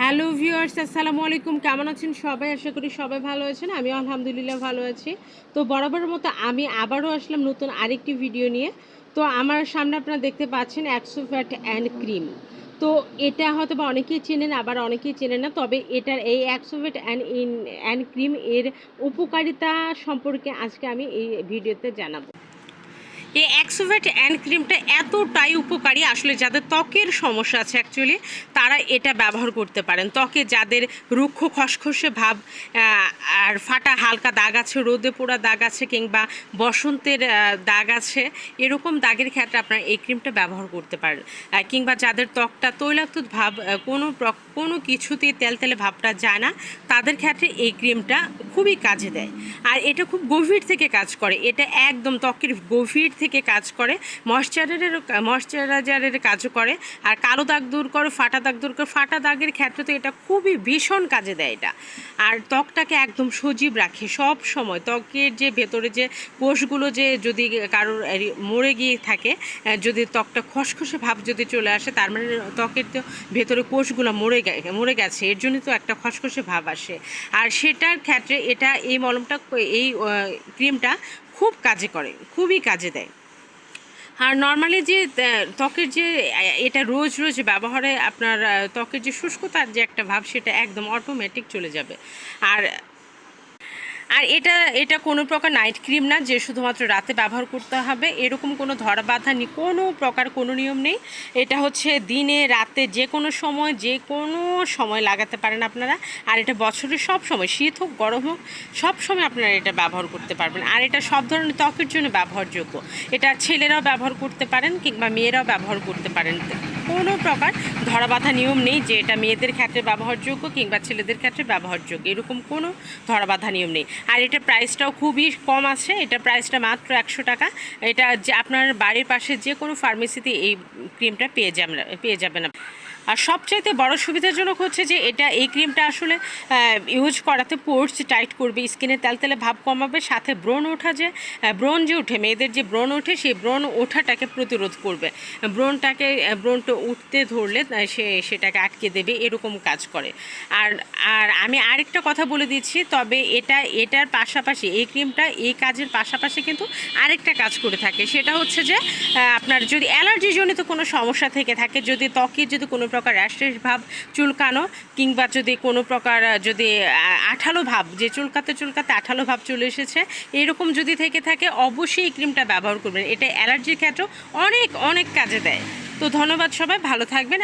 Hello viewers, আসসালামু আলাইকুম। কেমন আছেন সবাই? আশা করি সবাই ভালো আছেন। আমি আলহামদুলিল্লাহ ভালো আছি। তো বরাবরের মতো আমি আবারও আসলাম নতুন আরেকটি ভিডিও নিয়ে। তো আমার সামনে আপনারা দেখতে পাচ্ছেন একশো ফ্যাট অ্যান্ড ক্রিম তো এটা হয়তো বা অনেকেই চেনেন, আবার অনেকেই চেনেন না, তবে এটার এই অ্যাক্সোভেট অ্যান্ড ইন অ্যান্ড ক্রিম এর উপকারিতা সম্পর্কে আজকে আমি এই ভিডিওতে জানাব। এই অ্যাক্সোভেট অ্যান্ড ক্রিমটা এতটাই উপকারী আসলে যাদের ত্বকের সমস্যা আছে অ্যাকচুয়ালি তারা এটা ব্যবহার করতে পারেন। ত্বকে যাদের রুক্ষ খসখসে ভাব আর ফাটা হালকা দাগ আছে, রোদে পোড়া দাগ আছে কিংবা বসন্তের দাগ আছে, এরকম দাগের ক্ষেত্রে আপনারা এই ক্রিমটা ব্যবহার করতে পারেন। কিংবা যাদের ত্বকটা তৈলাক্ত ভাব কোনো কোনো কিছুতেই তেলতেলে ভাবটা যায় না, তাদের ক্ষেত্রে এই ক্রিমটা খুবই কাজে দেয়। আর এটা খুব গভীর থেকে কাজ করে। এটা একদম ত্বকের গভীর থেকে কাজ করে ময়শ্চারারের ময়শ্চারাইজারের কাজও করে, আর কালো দাগ দূর করে, ফাটা দাগ দূর করে, ফাটা দাগের ক্ষেত্রে তো এটা খুবই ভীষণ কাজে দেয় এটা। আর ত্বকটাকে একদম সজীব রাখে সব সময়। ত্বকের যে ভেতরে যে কোষগুলো যে যদি কারোর মরে গিয়ে থাকে যদি ত্বকটা খসখসে ভাব যদি চলে আসে, তার মানে ত্বকের তো ভেতরে কোষগুলো মরে মরে গেছে, এর জন্য তো একটা খসখসে ভাব আসে। আর সেটার ক্ষেত্রে এটা এই মলমটা, এই ক্রিমটা খুব কাজে করে, খুবই কাজে দেয়। আর নর্মালি যে ত্বকের যে এটা রোজ রোজ ব্যবহারে আপনার ত্বকের যে শুষ্কতার যে একটা ভাব, সেটা একদম অটোমেটিক চলে যাবে। আর আর এটা এটা কোনো প্রকার নাইট ক্রিম না যে শুধুমাত্র রাতে ব্যবহার করতে হবে। এরকম কোনো ধরা বাঁধা নেই কোনো প্রকার কোনো নিয়ম নেই। এটা হচ্ছে দিনে, রাতে যে কোনো সময়, যে কোনো সময় লাগাতে পারেন আপনারা। আর এটা বছরের সব সময়, শীত হোক, গরম হোক, সব সময় আপনারা এটা ব্যবহার করতে পারবেন। আর এটা সব ধরনের ত্বকের জন্য ব্যবহারযোগ্য। এটা ছেলেরাও ব্যবহার করতে পারেন কিংবা মেয়েরাও ব্যবহার করতে পারেন। কোনো প্রকার ধরা বাঁধা নিয়ম নেই যে এটা মেয়েদের ক্ষেত্রে ব্যবহারযোগ্য কিংবা ছেলেদের ক্ষেত্রে ব্যবহারযোগ্য। এরকম কোনো ধরা বাঁধা নিয়ম নেই। আর এটা প্রাইসটাও খুবই কম আছে। এটা প্রাইসটা মাত্র একশো টাকা। এটা যে আপনার বাড়ির পাশে যে কোনো ফার্মেসিতে এই ক্রিমটা পেয়ে যাবেন পেয়ে যাবেন। আর সবচাইতে বড় সুবিধাজনক হচ্ছে যে এটা, এই ক্রিমটা আসলে ইউজ করাতে পোর্স টাইট করবে স্কিনে তেলতেলে ভাব কমাবে, সাথে ব্রণ ওঠা যে ব্রণ যে ওঠে, মেয়েদের যে ব্রণ ওঠে, সেই ব্রণ ওঠাটাকে প্রতিরোধ করবে। ব্রণটাকে ব্রণটা উঠতে ধরলে সে সেটাকে আটকে দেবে, এরকম কাজ করে। আর আর আমি আরেকটা কথা বলে দিচ্ছি, তবে এটা, এটার পাশাপাশি, এই ক্রিমটা এই কাজের পাশাপাশি কিন্তু আরেকটা কাজ করে থাকে। সেটা হচ্ছে যে আপনার যদি অ্যালার্জি জনিত কোনো সমস্যা থেকে থাকে, যদি ত্বকের যদি কোনো প্রকার র্যাশেস ভাব চুলকানো কিংবা যদি কোনো প্রকার যদি আঠালো ভাব, যে চুলকাতে চুলকাতে আঠালো ভাব চলে এসেছে, এরকম যদি থেকে থাকে, অবশ্যই এই ক্রিমটা ব্যবহার করবেন। এটা অ্যালার্জির ক্ষেত্রেও অনেক অনেক কাজে দেয়। তো ধন্যবাদ সবাই, ভালো থাকবেন